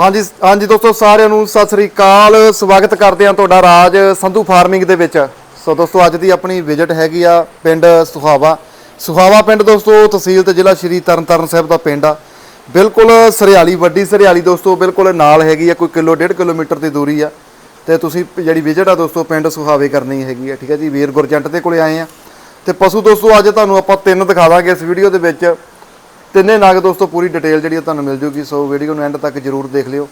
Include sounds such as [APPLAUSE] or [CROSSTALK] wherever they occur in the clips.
ਹਾਂਜੀ ਹਾਂਜੀ ਦੋਸਤੋ, ਸਾਰਿਆਂ ਨੂੰ ਸਤਿ ਸ੍ਰੀ ਅਕਾਲ। ਸਵਾਗਤ ਕਰਦੇ ਹਾਂ ਤੁਹਾਡਾ ਰਾਜ ਸੰਧੂ ਫਾਰਮਿੰਗ ਦੇ ਵਿੱਚ। ਸੋ ਦੋਸਤੋ, ਅੱਜ ਦੀ ਆਪਣੀ ਵਿਜ਼ਿਟ ਹੈਗੀ ਆ ਪਿੰਡ ਸੁਹਾਵਾ। ਸੁਹਾਵਾ ਪਿੰਡ ਦੋਸਤੋ, ਤਹਿਸੀਲ ਤੇ ਜ਼ਿਲ੍ਹਾ ਸ਼੍ਰੀ ਤਰਨਤਾਰਨ ਸਾਹਿਬ ਦਾ ਪਿੰਡ ਆ। ਬਿਲਕੁਲ ਸਰਿਆਲੀ, ਵੱਡੀ ਸਰਿਆਲੀ ਦੋਸਤੋ, ਬਿਲਕੁਲ ਨਾਲ ਹੈਗੀ ਆ, ਕੋਈ ਕਿਲੋ, ਡੇਢ ਕਿਲੋਮੀਟਰ ਦੀ ਦੂਰੀ ਆ। ਤੇ ਤੁਸੀਂ ਜਿਹੜੀ ਵਿਜ਼ਿਟ ਆ ਦੋਸਤੋ, ਪਿੰਡ ਸੁਹਾਵੇ ਕਰਨੀ ਹੈਗੀ ਆ, ਠੀਕ ਆ ਜੀ? ਵੀਰ ਗੁਰਜੰਟ ਦੇ ਕੋਲੇ ਆਏ ਆ। ਤੇ ਪਸ਼ੂ ਦੋਸਤੋ, ਅੱਜ ਤੁਹਾਨੂੰ ਆਪਾਂ ਤਿੰਨ ਦਿਖਾ ਦਾਂਗੇ ਇਸ ਵੀਡੀਓ ਦੇ ਵਿੱਚ। ਤਿੰਨੇ ਨਾਗ ਦੋਸਤੋ, ਪੂਰੀ ਡਿਟੇਲ ਜਿਹੜੀ ਆ ਤੁਹਾਨੂੰ ਮਿਲ ਜੂਗੀ, ਸੋ ਵੀਡੀਓ ਨੂੰ ਐਂਡ ਤੱਕ ਜਰੂਰ ਦੇਖ ਲਿਓ।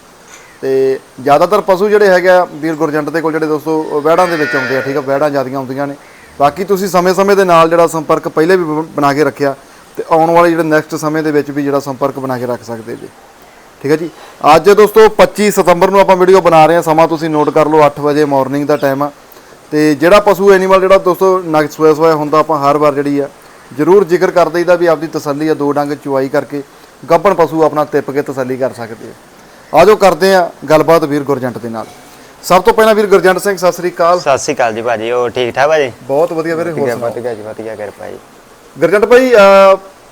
ਤੇ ਜ਼ਿਆਦਾਤਰ ਪਸ਼ੂ ਜਿਹੜੇ ਹੈਗੇ ਆ, ਵੀਰ ਗੁਰਜੰਟ ਦੇ ਕੋਲ ਜਿਹੜੇ ਦੋਸਤੋ, ਉਹ ਵਹਿੜਾਂ ਦੇ ਵਿੱਚ ਆਉਂਦੇ ਆ, ਠੀਕ ਆ? ਵਹਿੜਾਂ ਜ਼ਿਆਦੀਆਂ ਆਉਂਦੀਆਂ ਨੇ। ਬਾਕੀ ਤੁਸੀਂ ਸਮੇਂ-ਸਮੇਂ ਦੇ ਨਾਲ ਜਿਹੜਾ ਸੰਪਰਕ ਪਹਿਲੇ ਵੀ ਬਣਾ ਕੇ ਰੱਖਿਆ, ਤੇ ਆਉਣ ਵਾਲੇ ਜਿਹੜੇ ਨੈਕਸਟ ਸਮੇਂ ਦੇ ਵਿੱਚ ਵੀ ਜਿਹੜਾ ਸੰਪਰਕ ਬਣਾ ਕੇ ਰੱਖ ਸਕਦੇ ਜੀ। ਠੀਕ ਹੈ ਜੀ? ਅੱਜ ਦੋਸਤੋ 25 ਸਤੰਬਰ ਨੂੰ ਆਪਾਂ ਵੀਡੀਓ ਬਣਾ ਰਹੇ ਹਾਂ ਸਮਾਂ ਤੁਸੀਂ ਨੋਟ ਕਰ ਲਓ 8 ਵਜੇ ਮਾਰਨਿੰਗ ਦਾ ਟਾਈਮ ਆ। ਤੇ ਜਿਹੜਾ ਪਸ਼ੂ ਐਨੀਮਲ ਜਿਹੜਾ ਦੋਸਤੋ, ਨਗ ਸੋਇਆ ਸੋਇਆ ਹੁੰਦਾ, ਆਪਾਂ ਹਰ ਵਾਰ ਜਿਹੜੀ ਆ ਜ਼ਰੂਰ ਜ਼ਿਕਰ ਕਰ ਦਈਦਾ ਵੀ ਆਪਦੀ ਤਸੱਲੀ ਆ ਦੋ ਡੰਗ ਚੁਆਈ ਕਰਕੇ ਗੱਭਣ ਪਸ਼ੂ ਆਪਣਾ ਤਿੱਪ ਕੇ ਤਸੱਲੀ ਕਰ ਸਕਦੇ ਆ। ਆਜੋ ਕਰਦੇ ਆ ਗੱਲਬਾਤ ਵੀਰ ਗੁਰਜੰਟ ਦੇ ਨਾਲ। ਸਭ ਤੋਂ ਪਹਿਲਾਂ ਵੀਰ ਗੁਰਜੰਟ ਸਿੰਘ ਸਤਿ ਸ੍ਰੀ ਅਕਾਲ। ਸਤਿ ਸ਼੍ਰੀ ਅਕਾਲ ਜੀ ਭਾਜੀ ਉਹ ਠੀਕ ਠਾਕ ਭਾਜੀ? ਬਹੁਤ ਵਧੀਆ ਵੀਰੇ ਹੋਰ ਸੁਣਾਓ? ਵਧੀਆ ਜੀ ਵਧੀਆ ਕਿਰਪਾ ਜੀ। ਗੁਰਜੰਟ ਭਾਈ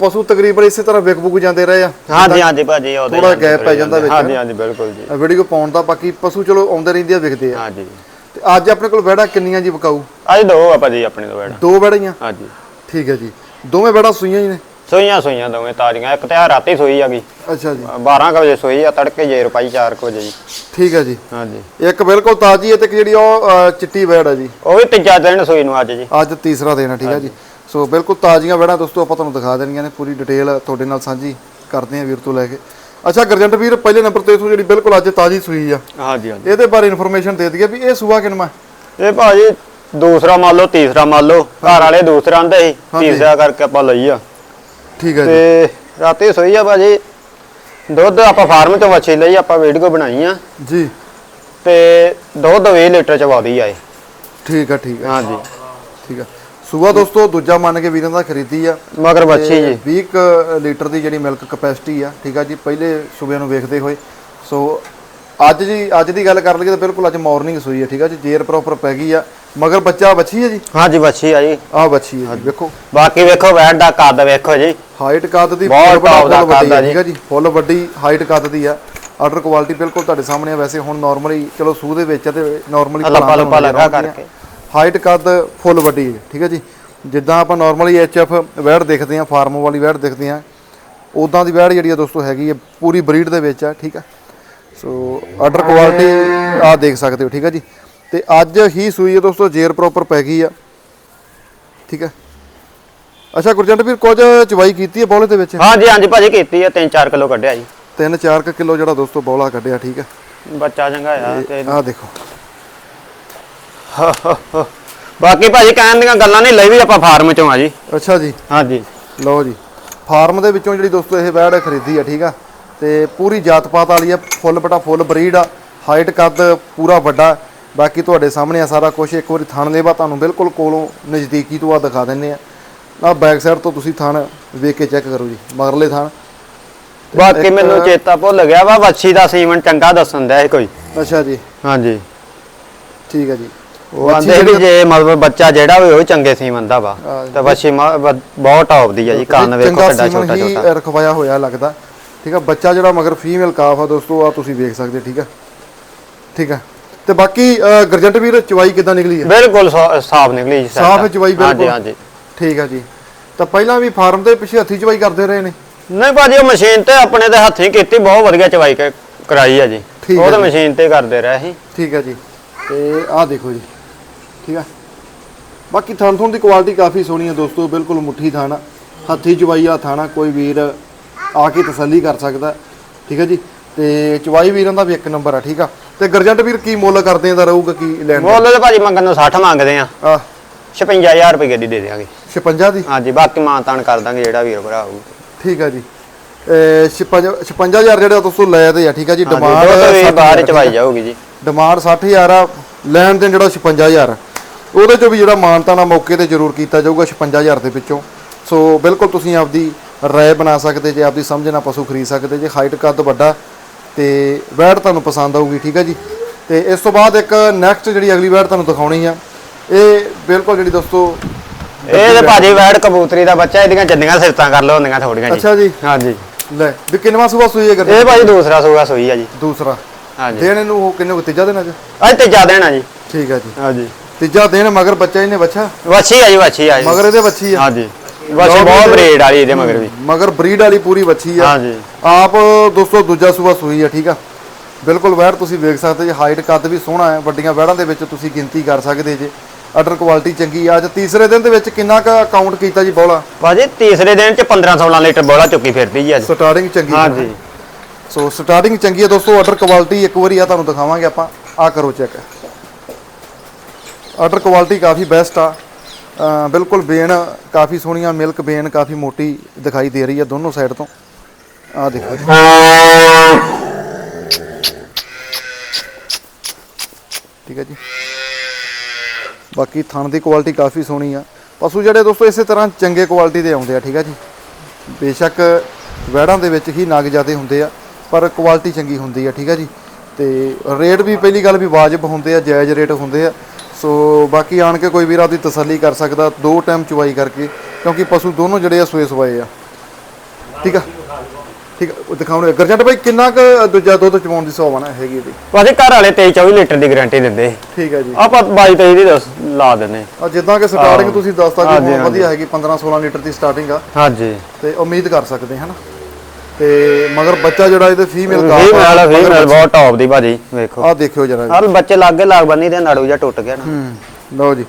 ਪਸ਼ੂ ਤਕਰੀਬਨ ਇਸੇ ਤਰ੍ਹਾਂ ਵਿਕ ਬੁਕ ਜਾਂਦੇ ਰਹੇ ਆ? ਹਾਂਜੀ ਹਾਂਜੀ ਭਾਜੀ ਉਹਦੇ ਨਾਲ gap ਪੈ ਜਾਂਦਾ ਵਿੱਚ। ਹਾਂਜੀ ਹਾਂਜੀ ਬਿਲਕੁਲ ਜੀ। ਵੀਡੀਓ ਪਾਉਣ ਦਾ ਬਾਕੀ ਪਸ਼ੂ ਚਲੋ ਆਉਂਦੇ ਰਹਿੰਦੇ ਆ ਵਿਕਦੇ ਆ। ਹਾਂਜੀ। ਤੇ ਅੱਜ ਆਪਣੇ ਕੋਲ ਵੜਾ ਕਿੰਨੀਆਂ ਜੀ ਵਿਕਾਊ? ਅੱਜ ਦੋ ਆ ਭਾਜੀ ਆਪਣੇ ਤੋਂ ਬੈਠਾ ਦੋ ਵੜੀਆਂ ਹਾਂਜੀ। ਠੀਕ ਹੈ ਜੀ। ਦੋਵੇਂ ਵੜਾ ਸੂਈਆਂ ਹੀ ਨੇ? ਸੋਈਆਂ ਸੋਈਆਂ ਦੋਵੇਂ ਤਾਜ਼ੀਆਂ। ਇੱਕ ਤੇ ਆ ਰਾਤੀ ਸੋਈ ਆ ਗਈ। ਅੱਛਾ ਜੀ। 12 ਕੁ ਵਜੇ ਸੋਈ ਆ ਤੜਕੇ ਜੇ ਰੁਪਾਈ 4 ਕੁ ਵਜੇ ਜੀ। ਠੀਕ ਹੈ ਜੀ। ਹਾਂਜੀ। ਇੱਕ ਬਿਲਕੁਲ ਤਾਜ਼ੀ ਹੈ ਤੇ ਇੱਕ ਜਿਹੜੀ ਉਹ ਚਿੱਟੀ ਵੈੜ ਹੈ ਜੀ। ਉਹ ਵੀ ਤੀਜਾ ਦਿਨ ਸੋਈ ਨੂੰ ਅੱਜ ਜੀ। ਅੱਜ ਤੀਸਰਾ ਦਿਨ ਹੈ ਠੀਕ ਹੈ ਜੀ। ਸੋ ਬਿਲਕੁਲ ਤਾਜ਼ੀਆਂ ਵੈੜਾਂ ਦੋਸਤੋ ਆਪਾਂ ਤੁਹਾਨੂੰ ਦਿਖਾ ਦੇਣੀਆਂ ਨੇ ਪੂਰੀ ਡਿਟੇਲ ਤੁਹਾਡੇ ਨਾਲ ਸਾਂਝੀ ਕਰਦੇ ਹਾਂ ਵੀਰ ਤੋਂ ਲੈ ਕੇ। ਅੱਛਾ ਗਰਜੰਟ ਵੀਰ ਪਹਿਲੇ ਨੰਬਰ ਤੇ ਇਥੋਂ ਜਿਹੜੀ ਬਿਲਕੁਲ ਅੱਜ ਤਾਜ਼ੀ ਸੂਈ ਆ। ਹਾਂਜੀ ਹਾਂਜੀ। ਇਹਦੇ ਬਾਰੇ ਇਨਫੋਰਮੇਸ਼ਨ ਦੇ ਦਈਏ ਵੀ ਇਹ ਸੂਆ ਕਿਨਮਾ ਇਹ ਭਾਜੀ ਦੂਸਰਾ ਮੰਨ ਲਓ ਤੀਸਰਾ ਮੰਨ ਲਓ ਘਰ ਵਾਲੇ ਦੂਸਰਾ ਆਂਦੇ ਸੀ ਹਾਂਜੀ। ਤੀਸਰਾ ਕਰਕੇ ਆਪਾਂ ਲਈ ਆ ਠੀਕ ਹੈ ਜੀ। ਤੇ ਰਾਤੀ ਸੋਈ ਆ ਭਾਜੀ। ਦੁੱਧ ਆਪਾਂ ਫਾਰਮ ਤੋਂ ਵੱਛੀ ਲਈ ਆਪਾਂ ਵੀਡੀਓ ਬਣਾਈ ਆ। ਜੀ। ਤੇ ਦੁੱਧ 20 ਲੀਟਰ ਚ ਵਾਦੀ ਆਏ ਠੀਕ ਹੈ ਠੀਕ ਹੈ ਹਾਂਜੀ। ਠੀਕ ਹੈ ਸੂਆ ਦੋਸਤੋ ਦੂਜਾ ਮੰਨ ਕੇ ਵੀਰਾਂ ਦਾ ਖਰੀਦੀ ਆ। ਮਗਰ ਬੱਚੀ ਜੀ। 20 ਕੁ ਲੀਟਰ ਦੀ ਜਿਹੜੀ ਮਿਲਕ ਕਪੈਸਿਟੀ ਆ ਠੀਕ ਆ ਜੀ ਪਹਿਲੇ ਸੂਬਿਆਂ ਨੂੰ ਵੇਖਦੇ ਹੋਏ। ਸੋ ਅੱਜ ਜੀ ਅੱਜ ਦੀ ਗੱਲ ਕਰ ਲਈਏ ਤਾਂ ਬਿਲਕੁਲ ਅੱਜ ਮਾਰਨਿੰਗ ਸੂਈ ਆ ਠੀਕ ਆ ਜੀ ਜੇਰ ਪ੍ਰੋਪਰ ਪੈ ਗਈ ਆ। ਮਗਰ ਬੱਚਾ ਬੱਚੀ ਹੈ ਜੀ? ਹਾਂਜੀ ਬੱਚੀ ਆ ਜੀ। ਆਹ ਬੱਚੀ ਹੈ ਜੀ ਵੇਖੋ। ਬਾਕੀ ਵੇਖੋ ਵੈਟ ਦਾ ਕੱਦ ਵੇਖੋ ਜੀ। ਹਾਈਟ ਕੱਦ ਦੀ ਬਹੁਤ top ਦਾ ਕੱਦ ਆ ਆ, ਜੀ। ਠੀਕ ਆ ਜੀ। ਫੁੱਲ ਵੱਡੀ ਹਾਈਟ ਕੱਦ ਦੀ ਆ ਆਰਡਰ ਕੁਆਲਿਟੀ ਬਿਲਕੁਲ ਤੁਹਾਡੇ ਸਾਹਮਣੇ ਆ। ਵੈਸੇ ਹੁਣ ਨਾਰਮਲੀ ਚਲੋ ਸੂਹ ਦੇ ਵਿੱਚ ਆ ਤੇ ਨਾਰਮਲੀ ਲੱਪਾ ਲੱਪਾ ਲਗਾ ਕਰਕੇ। ਹਾਈਟ ਕੱਦ ਫੁੱਲ ਵੱਡੀ ਹੈ ਠੀਕ ਹੈ ਜੀ। ਜਿੱਦਾਂ ਆਪਾਂ ਨਾਰਮਲੀ ਐਚਐਫ ਵੈੜ ਦੇਖਦੇ ਆ ਫਾਰਮ ਵਾਲੀ ਵੈੜ ਦੇਖਦੇ ਆ ਉਦਾਂ ਦੀ ਵੈੜ ਜਿਹੜੀ ਆ ਦੋਸਤੋ ਹੈਗੀ ਹੈ ਪੂਰੀ ਬਰੀਡ ਦੇ ਵਿੱਚ ਆ ਠੀਕ ਆ। ਸੋ ਆਰਡਰ ਕੁਆਲਿਟੀ ਆ ਦੇਖ ਸਕਦੇ ਹੋ ਠੀਕ ਆ ਜੀ। ਤੇ ਅੱਜ ਹੀ ਸੂਈ ਹੈ ਦੋਸਤੋ ਜੇਰ ਪ੍ਰੋਪਰ ਪੈ ਗਈ ਆ। ਠੀਕ ਆ ਅੱਛਾ ਗੁਰਜੰਟ ਵੀਰ ਕੁਝ ਚਵਾਈ ਕੀਤੀ ਹੈ ਬੋਲੇ ਦੇ ਵਿੱਚ? ਹਾਂਜੀ ਹਾਂਜੀ ਭਾਜੀ ਕੀਤੀ ਆ 3-4 ਕਿਲੋ ਕੱਢਿਆ ਜੀ। 3-4 ਕਿਲੋ ਜਿਹੜਾ ਦੋਸਤੋ ਬੋਲਾ ਕੱਢਿਆ ਠੀਕ ਆ ਬੱਚਾ ਚੰਗਾ ਆ ਤੇ ਆਹ ਦੇਖੋ। [LAUGHS] ਬਾਕੀ ਭਾਜੀ ਕਹਿਣ ਦੀਆਂ ਗੱਲਾਂ ਨਹੀਂ ਲਈ ਵੀ ਆਪਾਂ ਫਾਰਮ ਚੋਂ ਆ ਜੀ। ਅੱਛਾ ਜੀ। ਹਾਂਜੀ। ਲਓ ਜੀ। ਫਾਰਮ ਦੇ ਵਿੱਚੋਂ ਜਿਹੜੀ ਦੋਸਤੋ ਇਹ ਵੈੜ ਖਰੀਦੀ ਆ ਠੀਕ ਆ? ਤੇ ਪੂਰੀ ਜਾਤ ਪਾਤ ਵਾਲੀ ਆ ਫੁੱਲ ਬਟਾ ਫੁੱਲ ਬਰੀਡ ਆ ਹਾਈਟ ਕੱਦ ਪੂਰਾ ਵੱਡਾ ਬਾਕੀ ਤੁਹਾਡੇ ਸਾਹਮਣੇ ਆ ਸਾਰਾ ਕੁਝ ਇੱਕ ਵਾਰੀ ਥਣ ਲੇਵਾ ਤੁਹਾਨੂੰ ਬਿਲਕੁਲ ਕੋਲੋਂ ਨਜ਼ਦੀਕੀ ਤੋਂ ਆ ਦਿਖਾ ਦਿੰਨੇ ਆ। ਆ ਬੈਕ ਸਾਈਡ ਤੋਂ ਤੁਸੀਂ ਥਣ ਵੇਖ ਕੇ ਚੈੱਕ ਕਰੋ ਜੀ ਮਗਰਲੇ ਥਣ। ਬਾਕੀ ਮੈਨੂੰ ਚੇਤਾ ਭੁੱਲ ਗਿਆ ਵਾ ਵੱਛੀ ਦਾ ਸੀਮਨ ਚੰਗਾ ਦੱਸਣ ਦਿਆ ਸੀ ਕੋਈ। ਅੱਛਾ ਜੀ। ਹਾਂਜੀ। ਠੀਕ ਹੈ ਜੀ। ਉਹ ਆਂਦੇ ਵੀ ਜੇ ਮਤਲਬ ਬੱਚਾ ਜਿਹੜਾ ਹੋਵੇ ਉਹ ਚੰਗੇ ਸੀਮਨ ਦਾ ਵਾ। ਤੇ ਵੱਛੀ ਬਹੁਤ ਟੌਪ ਦੀ ਆ ਜੀ ਕੰਨ ਵੇਖੋ ਸੀਮਨ ਛੋਟਾ ਛੋਟਾ। ਰਖਵਾਇਆ ਹੋਇਆ ਲੱਗਦਾ। ਠੀਕ ਆ ਬੱਚਾ ਜਿਹੜਾ ਮਗਰ ਫੀਮੇਲ ਕਾਫ ਆ ਦੋਸਤੋ ਆ ਤੁਸੀਂ ਵੇਖ ਸਕਦੇ ਠੀਕ ਆ? ਠੀਕ ਆ? ਤੇ ਬਾਕੀ ਗਰਜੰਟ ਵੀਰ ਚਵਾਈ ਕਿਦਾਂ ਨਿਕਲੀ ਹੈ? ਬਿਲਕੁਲ ਸਾਫ਼ ਨਿਕਲੀ ਜੀ ਸਾਫ਼ ਚਵਾਈ ਹਾਂਜੀ ਬਿਲਕੁਲ। ਹਾਂਜੀ ਠੀਕ ਆ ਜੀ। ਤਾਂ ਪਹਿਲਾਂ ਵੀ ਫਾਰਮ ਦੇ ਪਿੱਛੇ ਹੱਥੀ ਚਵਾਈ ਕਰਦੇ ਰਹੇ ਨੇ? ਨਹੀਂ ਭਾਜੀ ਉਹ ਮਸ਼ੀਨ ਤੇ ਆਪਣੇ ਤੇ ਹੱਥੀਂ ਕੀਤੀ ਬਹੁਤ ਵਧੀਆ ਚਵਾਈ ਕਰਾਈ ਆ ਜੀ। ਹੈ ਉਹ ਤਾਂ। ਮਸ਼ੀਨ ਤੇ ਕਰਦੇ ਰਹੇ ਸੀ। ਠੀਕ ਆ ਜੀ। ਤੇ ਆਹ ਦੇਖੋ ਜੀ। ਠੀਕ ਆ ਬਾਕੀ ਥਣ ਥਣ ਦੀ ਕੁਆਲਿਟੀ ਕਾਫੀ ਸੋਹਣੀ ਹੈ ਦੋਸਤੋ ਬਿਲਕੁਲ ਮੁੱਠੀ ਥਾਣਾ। ਹੱਥੀ ਚਵਾਈ ਆ ਥਾਣਾ ਕੋਈ ਵੀਰ ਆ ਕੇ ਤਸੱਲੀ ਕਰ ਸਕਦਾ। ਠੀਕ ਆ ਜੀ। ਤੇ ਚਵਾਈ ਵੀਰਾਂ ਦਾ ਵੀ ਇੱਕ ਨੰਬਰ ਆ ਠੀਕ ਆ? ਤੇ ਗਰਜੰਟ ਵੀਰ ਕੀ ਮੁੱਲ ਕਰਦੇ ਆ ਦਾ ਰਹੂਗਾ ਕੀ ਲੈਣ ਦਾ ਮੁੱਲ ਤੇ ਭਾਜੀ ਮੰਗਣ ਨੂੰ 60 ਮੰਗਦੇ ਆ। ਆ 56000 ਰੁਪਏ ਦੀ ਦੇ ਦਿਆਂਗੇ। 56 ਦੀ? ਹਾਂਜੀ ਬਾਕੀ ਮਾਨਤਾਨ ਕਰ ਦਾਂਗੇ ਜਿਹੜਾ ਵੀਰ ਭਰਾ ਆਊ ਠੀਕ ਆ ਜੀ। ਇਹ 56 56000 ਜਿਹੜਾ ਦੋਸਤੋ ਲੈ ਤੇ ਆ ਠੀਕ ਆ ਜੀ? ਡਿਮਾਂਡ ਵੀ ਬਾਹਰ ਹੀ ਚਵਾਈ ਜਾਊਗੀ ਜੀ। ਡਿਮਾਂਡ 60000 ਆ ਲੈਣ ਦੇਣ ਜਿਹੜਾ 56000 ਆ। ਉਹਦੇ ਚੋਂ ਵੀ ਜਿਹੜਾ ਮਾਨਤਾ ਨਾ ਮੌਕੇ ਤੇ ਜ਼ਰੂਰ ਕੀਤਾ ਜਾਊਗਾ 56000 ਦੇ ਵਿੱਚੋਂ। ਸੋ ਬਿਲਕੁਲ ਤੁਸੀਂ ਆਪਦੀ ਰਾਏ ਬਣਾ ਸਕਦੇ ਜੇ ਆਪਦੀ ਸਮਝ ਨਾਲ ਪਸ਼ੂ ਖਰੀਦ ਸਕਦੇ ਜੇ ਹਾਈਟ ਕੱਦ ਵੱਡਾ ਤੇ ਵੈੜ ਤੁਹਾਨੂੰ ਪਸੰਦ ਆਊਗੀ ਠੀਕ ਹੈ ਜੀ? ਤੇ ਇਸ ਤੋਂ ਬਾਅਦ ਇੱਕ ਨੈਕਸਟ ਜਿਹੜੀ ਅਗਲੀ ਵੈੜ ਤੁਹਾਨੂੰ ਦਿਖਾਉਣੀ ਆ ਇਹ ਬਿਲਕੁਲ ਜਿਹੜੀ ਦੋਸਤੋ ਇਹ ਤੇ ਭਾਜੀ ਵੈੜ ਕਬੂਤਰੀ ਦਾ ਬੱਚਾ ਇਹਦੀਆਂ ਚੰਡੀਆਂ ਸਿਫਤਾਂ ਕਰ ਲਓ ਹੁੰਦੀਆਂ ਥੋੜੀਆਂ ਜੀ। ਅੱਛਾ ਜੀ। ਹਾਂਜੀ। ਲੈ ਵੀ ਕਿੰਨਵਾ ਸੂਆ ਸੂਈ ਹੈ ਕਰਦੇ ਇਹ ਭਾਜੀ ਦੂਸਰਾ ਸੂਆ ਸੋਈ ਆ ਜੀ। ਦੂਸਰਾ। ਹਾਂਜੀ। ਦੇਣ ਇਹਨੂੰ ਉਹ ਕਿੰਨੇ ਤੀਜਾ ਦਿਨ ਅੱਜ ਅੱਜ ਤੇ ਜ਼ਿਆਦਾ ਦੇਣਾ ਜੀ। ਠੀਕ ਹੈ ਜੀ। ਹਾਂਜੀ। ਤੀਜਾ ਦਿਨ ਮਗਰ ਬੱਚਾ ਇਹਨੇ ਬੱਚਾ ਵੱਛੀ ਆ ਜੀ ਵੱਛੀ ਆ ਜੀ। ਮਗਰ ਇਹਦੇ ਬੱਚੀ ਆ? ਹਾਂਜੀ। ਵੱਛੀ ਬਹੁਤ ਬਰੀਡ ਵਾਲੀ ਇਹਦੇ ਮਗਰ ਵੀ। ਮਗਰ ਬਰੀਡ ਵਾਲੀ ਪੂਰੀ ਬੱਚੀ ਆ। ਹਾਂਜੀ। ਆਪ ਦੋਸਤੋ ਦੂਜਾ ਸੂਆ ਸੂਈ ਆ ਠੀਕ ਆ? ਬਿਲਕੁਲ ਵੈੜ ਤੁਸੀਂ ਵੇਖ ਸਕਦੇ ਜੀ ਹਾਈਟ ਕੱਦ ਵੀ ਸੋਹਣਾ ਹੈ ਵੱਡੀਆਂ ਵੈੜਾਂ ਦੇ ਵਿੱਚ ਤੁਸੀਂ ਗਿਣਤੀ ਕਰ ਸਕਦੇ ਜੇ। ਆਰਡਰ ਕੁਆਲਿਟੀ ਚੰਗੀ ਆ। ਅੱਜ ਤੀਸਰੇ ਦਿਨ ਦੇ ਵਿੱਚ ਕਿੰਨਾ ਕ ਕਾਊਂਟ ਕੀਤਾ ਜੀ ਬੋਲਾ? ਭਾਜੀ ਤੀਸਰੇ ਦਿਨ ਚ 15 16 ਲੀਟਰ ਬੋਲਾ ਚੁੱਕੀ ਫਿਰਦੀ ਜੀ ਅੱਜ। ਸਟਾਰਟਿੰਗ ਚੰਗੀ। ਹਾਂਜੀ। ਸੋ ਸਟਾਰਟਿੰਗ ਚੰਗੀ ਹੈ ਦੋਸਤੋ ਆਰਡਰ ਕੁਆਲਿਟੀ ਇੱਕ ਵਾਰੀ ਆ ਤੁਹਾਨੂੰ ਦਿਖਾਵਾਂਗੇ ਆਪਾਂ। ਆ ਕਰੋ ਚੈੱਕ ਆਰਡਰ ਕੁਆਲਿਟੀ ਕਾਫੀ ਬੈਸਟ ਆ। ਬਿਲਕੁਲ ਬੇਨ, ਕਾਫੀ ਸੋਹਣੀਆਂ ਮਿਲਕ ਬੇਨ ਕਾਫੀ ਮੋਟੀ ਦਿਖਾਈ ਦੇ ਰਹੀ ਹੈ ਦੋਨੋਂ ਸਾਈਡ ਤੋਂ। ਆ ਦੇਖੋ ਜੀ। ਠੀਕ ਹੈ ਜੀ। ਬਾਕੀ ਥਣ ਦੀ ਕੁਆਲਿਟੀ ਕਾਫੀ ਸੋਹਣੀ ਆ। ਪਸ਼ੂ ਜਿਹੜੇ ਦੋਸਤੋ ਇਸੇ ਤਰ੍ਹਾਂ ਚੰਗੇ ਕੁਆਲਿਟੀ ਦੇ ਆਉਂਦੇ ਆ, ਠੀਕ ਹੈ ਜੀ। ਬੇਸ਼ੱਕ ਵੈੜਾਂ ਦੇ ਵਿੱਚ ਹੀ ਨਗ ਜ਼ਿਆਦੇ ਹੁੰਦੇ ਆ, ਪਰ ਕੁਆਲਿਟੀ ਚੰਗੀ ਹੁੰਦੀ ਆ, ਠੀਕ ਆ ਜੀ। ਤੇ ਰੇਟ ਵੀ ਪਹਿਲੀ ਗੱਲ ਵੀ ਵਾਜਬ ਹੁੰਦੇ ਆ, ਜਾਇਜ਼ ਰੇਟ ਹੁੰਦੇ ਆ। ਸੋ ਬਾਕੀ ਆਣ ਕੇ ਕੋਈ ਵੀਰ ਆਪਦੀ ਤਸੱਲੀ ਕਰ ਸਕਦਾ ਦੋ ਟਾਈਮ ਚੁਵਾਈ ਕਰਕੇ ਕਿਉਂਕਿ ਪਸ਼ੂ ਦੋਨੋਂ ਜਿਹੜੇ ਆ ਸੂਏ ਸਵਾਏ ਆ। ਠੀਕ ਆ? ਠੀਕ ਆ ਉਹ ਦਿਖਾਉਣੇ ਗਰਜੰਟ ਭਾਈ ਕਿੰਨਾ ਕੁ ਦੂਜਾ ਦੁੱਧ ਚਵਾਉਣ ਦੀ ਸੋਭਾਵਨਾ ਹੈਗੀ ਇਹਦੀ? ਭਾਜੀ ਘਰ ਵਾਲੇ 23 24 ਲੀਟਰ ਦੀ ਗਾਰੰਟੀ ਦਿੰਦੇ। ਠੀਕ ਹੈ ਜੀ। ਆਪਾਂ 22 23 ਦੀ ਦੱਸ ਲਾ ਦਿੰਦੇ। ਆ ਜਿੱਦਾਂ ਕਿ ਸਟਾਰਟਿੰਗ ਤੁਸੀਂ ਦੱਸਤਾ ਕਿ। ਵਧੀਆ ਹੈਗੀ 15 16 ਲੀਟਰ ਦੀ ਸਟਾਰਟਿੰਗ ਆ। ਹਾਂਜੀ। ਤੇ ਉਮੀਦ ਕਰ ਸਕਦੇ ਹਨ? ਤੇ ਮਗਰ ਬੱਚਾ ਜਿਹੜਾ ਇਹਦੇ ਫੀਮੇਲ ਵੀ ਨਾਲ ਵੀ ਨਾਲ ਬਹੁਤ ਟੌਪ ਦੀ ਭਾਜੀ ਵੇਖੋ। ਆ ਦੇਖਿਓ ਜਰਾ ਹਰ ਬੱਚੇ ਲਾਗੇ ਲਾਗ ਬੰਨੀ ਦੇ ਨਾੜੂ ਜਾਂ ਟੁੱਟ ਗਿਆ ਨਾ। ਹੂੰ ਲਓ ਜੀ।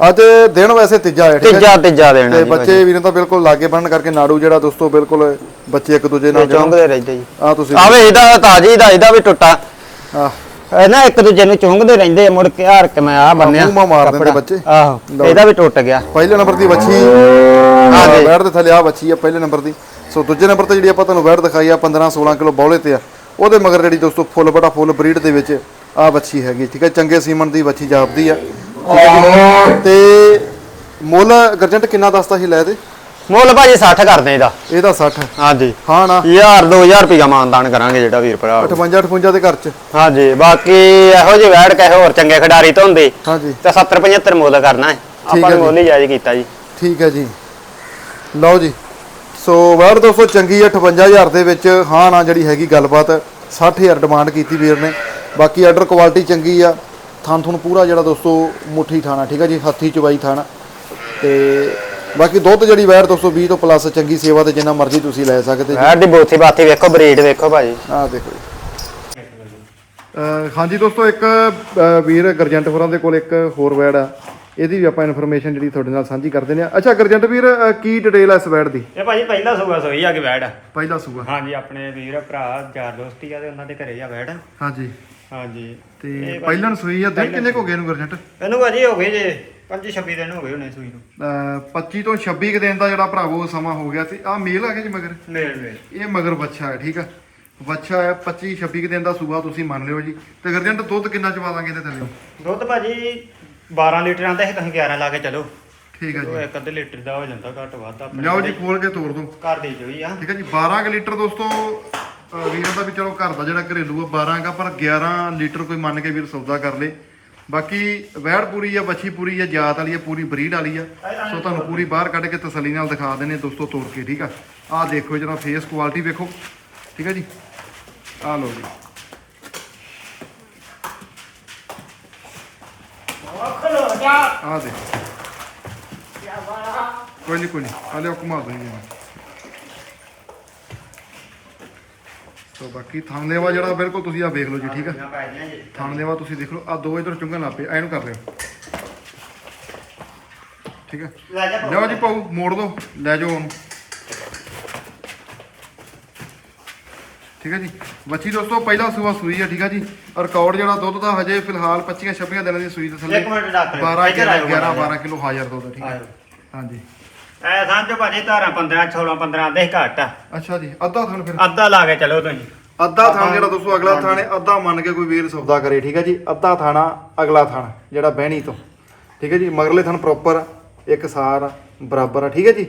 ਅੱਜ ਦਿਨ ਵੈਸੇ ਤੀਜਾ ਹੈ ਠੀਕ ਹੈ ਤੀਜਾ ਤੀਜਾ ਦੇਣਾ ਤੇ ਜੀ ਭਾਜੀ। ਬੱਚੇ ਵੀਰਾਂ ਤਾਂ ਬਿਲਕੁਲ ਲਾਗੇ ਬਣਨ ਕਰਕੇ ਨਾੜੂ ਜਿਹੜਾ ਦੋਸਤੋ ਬਿਲਕੁਲ ਬੱਚੇ ਇੱਕ ਦੂਜੇ ਨਾਲ ਚੁੰਗਦੇ ਰਹਿੰਦੇ ਜੀ। ਆ ਤੁਸੀਂ ਆਵੇ ਇਹਦਾ ਤਾਜੀ ਦਾ ਇਹਦਾ ਵੀ ਟੁੱਟਾ। ਆ ਇਹ ਨਾ ਇੱਕ ਦੂਜੇ ਨੂੰ ਚੁੰਗਦੇ ਰਹਿੰਦੇ ਆ, ਮੁੜ ਕੇ ਹਾਰ ਕੇ ਮੈਂ ਆ ਬੰਨਿਆ ਮੂੰਹ ਮਾਂ ਮਾਰ ਦਿੰਦੇ ਕੱਪੜਾ। ਬੱਚੇ। ਆਹੋ ਲਓ। ਇਹਦਾ ਵੀ ਟੁੱਟ ਗਿਆ। ਪਹਿਲੇ ਨੰਬਰ ਦੀ ਬੱਚੀ ਆ ਜੀ। ਵੈੜ ਦੇ ਥੱਲੇ ਆ ਬੱਚੀ ਆ ਪਹਿਲੇ ਨੰਬਰ ਦੀ। ਸੋ ਦੂਜੇ ਨੰਬਰ ਤੇ ਜਿਹੜੀ ਆਪਾਂ ਤੁਹਾਨੂੰ ਵੈੜ ਦਿਖਾਈ ਆ 15 16 ਕਿਲੋ ਬੌਲੇ ਤੇ ਆ ਉਹਦੇ ਮਗਰ ਜਿਹੜੀ ਦੋਸਤੋ ਫੁੱਲ ਬੜਾ ਫੁੱਲ ਬਰੀਡ ਦੇ ਵਿੱਚ ਆ ਬੱਚੀ ਹੈਗੀ ਠੀਕ ਹੈ ਚੰਗੇ ਸੀਮਨ ਦੀ ਬੱਚੀ ਜਾਪਦੀ ਆ। ਤੇ ਮੁੱਲ ਗਰਜੰਟ ਕਿੰਨਾ ਦੱਸਦਾ ਸੀ ਲੈ ਦੇ ਮੁੱਲ ਭਾਜੀ 60 ਕਰਦੇ ਇਹਦਾ। ਇਹਦਾ 60 ਹਾਂਜੀ। ਹਾਂ ਨਾ। ਯਾਰ 2000 ਰੁਪਇਆ ਮਾਨਦਾਨ ਕਰਾਂਗੇ ਜਿਹੜਾ ਵੀਰ ਭਰਾ 58 58 ਦੇ ਘਰ ਚ। ਹਾਂਜੀ ਬਾਕੀ ਇਹੋ ਜਿਹੇ ਵੈੜ ਕਹੇ ਹੋਰ ਚੰਗੇ ਖਿਡਾਰੀ ਤੋਂ ਹੁੰਦੇ। ਹਾਂਜੀ। ਤੇ 70 75 ਮੁੱਲ ਕਰਨਾ ਹੈ। ਆਪਾਂ ਮੁੱਲ ਹੀ ਜਾਇਜ਼ ਕੀਤਾ ਜੀ। ਠੀਕ ਹੈ ਜੀ। ਲਓ ਜੀ। ਸੋ ਵੈੜ ਦੋਸਤੋ ਚੰਗੀ ਆ 58000 ਦੇ ਵਿੱਚ ਹਾਂ ਨਾ ਜਿਹੜੀ ਹੈਗੀ ਗੱਲਬਾਤ। 60000 ਡਿਮਾਂਡ ਕੀਤੀ ਵੀਰ ਨੇ। ਬਾਕੀ ਆਰਡਰ ਕੁਆਲਿਟੀ ਚੰਗੀ ਆ। ਥਣ ਥਣ ਪੂਰਾ ਜਿਹੜਾ ਦੋਸਤੋ ਮੁੱਠੀ ਥਾਣਾ ਠੀਕ ਹੈ ਜੀ? ਹੱਥੀ ਚਵਾਈ ਥਾਣਾ। ਤੇ ਬਾਕੀ ਦੁੱਧ ਜਿਹੜੀ ਵੈੜ ਦੋਸਤੋ 20 ਤੋਂ ਪਲੱਸ ਚੰਗੀ ਸੇਵਾ ਤੇ ਜਿੰਨਾ ਮਰਜ਼ੀ ਤੁਸੀਂ ਲੈ ਸਕਦੇ ਜੀ। ਵੈੜ ਦੀ ਬੋਥੀ ਬਾਥੀ ਵੇਖੋ ਬਰੀਡ ਵੇਖੋ ਭਾਜੀ। ਆਹ ਦੇਖੋ ਜੀ। ਅਹ ਹਾਂਜੀ ਦੋਸਤੋ ਇੱਕ ਅਹ ਵੀਰ ਗਰਜੰਟਪੁਰਾਂ ਦੇ ਕੋਲ ਇੱਕ ਹੋਰ ਵੈੜ ਆ। ਇਹਦੀ ਵੀ ਆਪਾਂ ਇਨਫੋਰਮੇਸ਼ਨ ਜਿਹੜੀ ਤੁਹਾਡੇ ਨਾਲ ਸਾਂਝੀ ਕਰਦੇ ਨੇ ਅੱਛਾ ਗਰਜੰਟ ਵੀਰ ਕੀ ਡਿਟੇਲ ਆ ਇਸ ਵੈੜ ਦੀ? ਇਹ ਭਾਜੀ ਪਹਿਲਾ ਸੂਆ ਸੋਈ ਆ ਕਿ ਵੈੜ ਪਹਿਲਾ ਸੂਆ। ਹਾਂਜੀ ਆਪਣੇ ਵੀਰ ਭਰਾ ਯਾਰ ਦੋਸਤੀ ਆ ਤੇ ਉਹਨਾਂ ਦੇ ਘਰੇ ਆ ਵੈੜ ਹਾਂਜੀ। ਹਾਂਜੀ। ਤੇ ਪਹਿਲਾਂ ਸੂਈ ਆ ਦਿਨ ਕਿੰਨੇ ਕੋ ਗਏ ਨੂੰ ਗਰਜੰਟ? ਇਹਨੂੰ ਭਾਜੀ ਹੋ ਗਏ ਜੇ 25 26 ਦਿਨ ਹੋ ਗਏ ਹੋਣੇ ਸੂਈ ਨੂੰ। ਅਹ 25 ਤੋਂ 26 ਕੁ ਦਿਨ ਦਾ ਜਿਹੜਾ ਭਰਾਵੋ ਸਮਾਂ ਹੋ ਗਿਆ ਸੀ ਆ ਮੇਲ ਆ ਗਿਆ ਜੀ ਮਗਰ? ਮੇਲ ਮੇਲ। ਇਹ ਮਗਰ ਬੱਚਾ ਹੈ ਠੀਕ ਆ? ਬੱਚਾ ਹੈ 25 26 ਕੁ ਦਿਨ ਦਾ ਸੂਆ ਤੁਸੀਂ ਮੰਨ ਲਿਓ ਜੀ। ਤੇ ਗਰਜੰਟ ਦੁੱਧ ਕਿੰਨਾ ਚਵਾ ਦਾਂਗੇ ਇਹਦੇ ਥੱਲੇ? ਦੁੱਧ ਭਾਜੀ 12 ਲੀਟਰਾਂ ਦਾ ਇਹ ਤੁਸੀਂ 11 ਲਾ ਕੇ ਚਲੋ। ਠੀਕ ਆ ਉਹ ਜੀ ਇੱਕ ਅੱਧੇ ਲੀਟਰ ਦਾ ਹੋ ਜਾਂਦਾ ਘੱਟ ਵੱਧ ਆਪਣੇ ਲਿਆਓ ਜੀ ਖੋਲ ਕੇ ਤੋੜ ਦੋ ਘਰ ਦੀ ਚੋਈ ਆ। ਠੀਕ ਹੈ ਜੀ 12 ਕੁ ਲੀਟਰ ਦੋਸਤੋ ਅਹ ਵੀਰਾਂ ਦਾ ਵੀ ਚਲੋ ਘਰ ਦਾ ਜਿਹੜਾ ਘਰੇਲੂ ਆ 12 ਕਾ ਪਰ 11 ਲੀਟਰ ਕੋਈ ਮੰਨ ਕੇ ਵੀਰ ਸੌਦਾ ਕਰ ਲੇ। ਬਾਕੀ ਵੈੜ ਪੂਰੀ ਆ ਬੱਛੀ ਪੂਰੀ ਆ ਜਾਤ ਵਾਲੀ ਆ ਪੂਰੀ ਬਰੀਡ ਵਾਲੀ ਆ। ਸੋ ਤੁਹਾਨੂੰ ਪੂਰੀ ਬਾਹਰ ਕੱਢ ਕੇ ਤਸੱਲੀ ਨਾਲ ਦਿਖਾ ਦਿੰਨੇ ਦੋਸਤੋ ਤੋੜ ਕੇ ਠੀਕ ਆ। ਆਹ ਦੇਖੋ ਜਰਾ ਫੇਸ ਕੁਆਲਿਟੀ ਵੇਖੋ। ਠੀਕ ਹੈ ਜੀ। ਆਹ ਲਓ ਜੀ। ਆਹ ਦੇ। ਕੋਈ ਨਹੀਂ ਕੋਈ ਨਹੀਂ ਆ ਲਿਓ ਘੁਮਾ ਦੋ ਜੀ। ਸੋ ਬਾਕੀ ਥਣ ਦੇਵਾ ਜਿਹੜਾ ਬਿਲਕੁਲ ਤੁਸੀਂ ਆ ਵੇਖ ਲਓ ਜੀ ਠੀਕ ਆ? ਪੈ ਗਈਆਂ ਜੀ ਥਣ ਦੇਵਾ ਤੁਸੀਂ ਦੇਖ ਲਓ। ਆ ਦੋ ਇਧਰ ਚੁੰਗਣ ਲੱਪੇ ਐ ਨੂੰ ਕਰ ਲਿਓ। ਠੀਕ ਹੈ ਲੈ ਜਾ ਲਿਆਓ ਜੀ ਪਾਉ ਮੋੜ ਦੋ। ਲੈ ਜਾਓ ਉਹਨੂੰ। ਠੀਕ ਹੈ ਜੀ। ਬੱਚੀ ਦੋਸਤੋ ਪਹਿਲਾ ਸੂਆ ਸੂਈ ਆ ਠੀਕ ਆ ਜੀ। ਰਿਕਾਰਡ ਜਿਹੜਾ ਦੁੱਧ ਦਾ ਹਜੇ ਫਿਲਹਾਲ 25 26 ਦਿਨਾਂ ਦੀ ਸੂਈ ਦੇ ਥੱਲੇ ਇੱਕ ਮਿੰਟ ਡਾਕਟਰ 12 ਇੱਧਰ ਆਇਓ 11 ਮਾੜਾ 12 ਕਿਲੋ ਹਾਜ਼ਰ ਦੁੱਧ ਠੀਕ ਹੈ। ਹਾਂਜੀ। ਐ ਸਮਝੋ ਭਾਜੀ ਧਾਰਾਂ 15 16 15 ਦੇ ਘੱਟ ਆ। ਅੱਛਾ ਜੀ ਅੱਧਾ ਥਣ ਫਿਰ। ਅੱਧਾ ਲਾ ਕੇ ਚਲੋ ਤੁਸੀਂ। ਅੱਧਾ ਥਾਣ ਜਿਹੜਾ ਦੋਸਤੋ ਅਗਲਾ ਥਾਣ ਹੈ ਅੱਧਾ ਮੰਨ ਕੇ ਕੋਈ ਵੀਰ ਸੌਦਾ ਕਰੇ ਠੀਕ ਹੈ ਜੀ। ਅੱਧਾ ਥਾਣਾ ਅਗਲਾ ਥਾਣ ਜਿਹੜਾ ਬਹਿਣੀ ਤੋਂ। ਠੀਕ ਹੈ ਜੀ ਮਗਰਲੇ ਥਾਣ ਪ੍ਰੋਪਰ ਇੱਕ ਸਾਰ ਬਰਾਬਰ ਆ ਠੀਕ ਹੈ ਜੀ।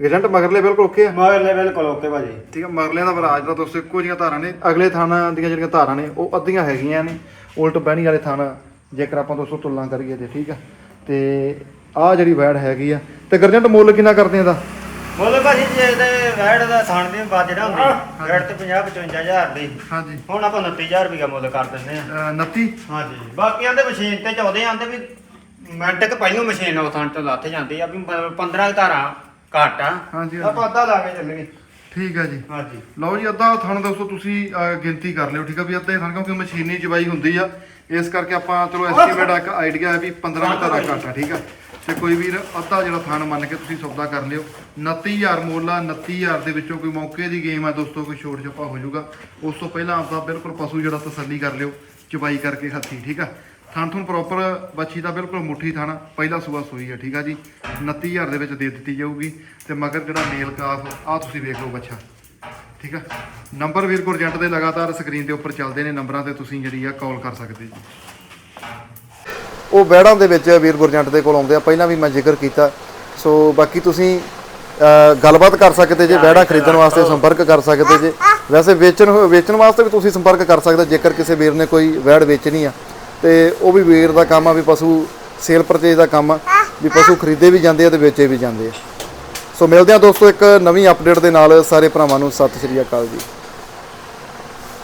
ਏਜੰਟ ਮਗਰਲੇ ਬਿਲਕੁਲ ਓਕੇ ਆ। ਮਗਰ ਲੈ ਬਿਲਕੁਲ ਓਕੇ ਭਾਜੀ। ਠੀਕ ਹੈ ਮਗਰਲਿਆਂ ਦਾ ਵਿਰਾਜ ਦਾ ਦੋਸਤੋ ਇੱਕੋ ਜਿਹੀਆਂ ਧਾਰਾਂ ਨੇ। ਅਗਲੇ ਥਾਣਾ ਦੀਆਂ ਜਿਹੜੀਆਂ ਧਾਰਾਂ ਨੇ ਉਹ ਅੱਧੀਆਂ ਹੈਗੀਆਂ ਨੇ। ਉਲਟ ਬਹਿਣੀ ਵਾਲੇ ਥਾਣਾ ਜੇਕਰ ਆਪਾਂ ਦੋਸਤੋ ਤੁਲਨਾ ਕਰੀਏ ਤੇ ਠੀਕ ਆ। ਤੇ ਆਹ ਜਿਹੜੀ ਵੈੜ ਹੈਗੀ ਆ ਤੇ ਗਰਜੰਟ ਮੁੱਲ ਕਿੰਨਾ ਕਰਦੇ ਆ ਇਹਦਾ? ਮੁੱਲ ਭਾਜੀ ਜੇ ਤੇ ਵੈੜ ਦਾ ਥਣ ਦੀ ਬਾਤ ਜਿਹੜਾ ਹੁੰਦੀ ਵੈੜ ਤੇ 50 55000 ਦੀ। ਹਾਂਜੀ। ਹੁਣ ਆਪਾਂ 29000 ਰੁਪਏ ਮੁੱਲ ਕਰ ਦਿੰਦੇ ਆ। 29 ਹਾਂਜੀ। ਬਾਕੀਆਂ ਦੇ ਮਸ਼ੀਨ ਤੇ ਚਾਹੁੰਦੇ ਆਂਦੇ ਵੀ ਮਿੰਟ ਕ ਪਹਿਲੋਂ ਮਸ਼ੀਨ ਉਹ ਥਣ ਤੋਂ ਲੱਥ ਜਾਂਦੀ ਆ ਵੀ 15 ਧਾਰਾਂ ਘੱਟ। ਆ ਹਾਂਜੀ, ਆਪਾਂ ਅੱਧਾ ਲਾ ਕੇ ਚੱਲਗੇ ਠੀਕ ਹੈ ਜੀ। ਹਾਂਜੀ। ਲਓ ਜੀ ਅੱਧਾ ਥਣ ਦੋਸਤੋ ਤੁਸੀਂ ਅਹ, ਗਿਣਤੀ ਕਰ ਲਿਓ ਠੀਕ ਆ ਵੀ ਅੱਧੇ ਥਣ ਕਿਉਂਕਿ ਮਸ਼ੀਨੀ ਚਵਾਈ ਹੁੰਦੀ ਆ। ਇਸ ਕਰਕੇ ਆਪਾਂ ਚਲੋ ਐਸਟੀਮੇਟ ਇੱਕ ਆਈਡੀਆ ਹੈ ਵੀ 15 ਧਾਰਾ ਘੱਟ ਆ ਠੀਕ ਆ। ਤੇ ਕੋਈ ਵੀਰ ਅੱਧਾ ਜਿਹੜਾ ਥਣ ਮੰਨ ਕੇ ਤੁਸੀਂ ਸੌਦਾ ਕਰ ਲਿਓ। 29000 ਮੁੱਲ ਆ 29000 ਦੇ ਵਿੱਚੋਂ ਕੋਈ ਮੌਕੇ ਦੀ ਗੇਮ ਆ ਦੋਸਤੋ ਕੋਈ ਛੋਟ ਛੱਪਾ ਹੋ ਜਾਊਗਾ। ਉਸ ਤੋਂ ਪਹਿਲਾਂ ਆਪਦਾ ਬਿਲਕੁਲ ਪਸ਼ੂ ਜਿਹੜਾ ਤਸੱਲੀ ਕਰ ਲਿਓ ਚਵਾਈ ਕਰਕੇ ਹੱਥੀ ਠੀਕ ਆ। ਥਣ ਥਣ ਪ੍ਰੋਪਰ ਬੱਚੀ ਦਾ ਬਿਲਕੁਲ ਮੁੱਠੀ ਥਣ, ਪਹਿਲਾ ਸੂਆ ਸੂਈ ਹੈ, ਠੀਕ ਆ ਜੀ? 29000 ਦੇ ਵਿੱਚ ਦੇ ਦਿੱਤੀ ਜਾਊਗੀ ਤੇ ਮਗਰ ਜਿਹੜਾ ਮੇਲ ਕਾਫ ਆ ਤੁਸੀਂ ਵੇਖ ਲਓ ਬੱਚਾ ਠੀਕ ਆ? ਨੰਬਰ ਵੀਰ ਗੁਰਜੰਟ ਦੇ ਲਗਾਤਾਰ ਸਕਰੀਨ ਦੇ ਉੱਪਰ ਚੱਲਦੇ ਨੇ ਨੰਬਰਾਂ ਤੇ ਤੁਸੀਂ ਜਿਹੜੀ ਆ ਕਾਲ ਕਰ ਸਕਦੇ ਜੀ। ਉਹ ਬੈੜਾਂ ਦੇ ਵਿੱਚ ਵੀਰ ਗੁਰਜੰਟ ਦੇ ਕੋਲ ਆਉਂਦੇ ਆ, ਪਹਿਲਾਂ ਵੀ ਮੈਂ ਜ਼ਿਕਰ ਕੀਤਾ। ਸੋ ਬਾਕੀ ਤੁਸੀਂ ਗੱਲਬਾਤ ਕਰ ਸਕਦੇ ਜੇ ਬੈੜਾ ਖਰੀਦਣ ਵਾਸਤੇ ਸੰਪਰਕ ਕਰ ਸਕਦੇ ਜੇ। ਵੈਸੇ ਵੇਚਣ ਵੇਚਣ ਵਾਸਤੇ ਵੀ ਤੁਸੀਂ ਸੰਪਰਕ ਕਰ ਸਕਦੇ, ਜੇਕਰ ਕਿਸੇ ਵੀਰ ਨੇ ਕੋਈ ਵੈੜ ਵੇਚਣੀ ਆ। ਤੇ ਉਹ ਵੀ ਵੀਰ ਦਾ ਕੰਮ ਆ, ਵੀ ਪਸ਼ੂ ਸੇਲ ਪਰਚੇਜ ਦਾ ਕੰਮ ਆ, ਵੀ ਪਸ਼ੂ ਖਰੀਦੇ ਵੀ ਜਾਂਦੇ ਆ ਤੇ ਵੇਚੇ ਵੀ ਜਾਂਦੇ ਆ। ਸੋ ਮਿਲਦੇ ਆ ਦੋਸਤੋ ਇੱਕ ਨਵੀਂ ਅਪਡੇਟ ਦੇ ਨਾਲ ਸਾਰੇ ਭਰਾਵਾਂ ਨੂੰ, ਸਤਿ ਸ਼੍ਰੀ ਅਕਾਲ ਜੀ।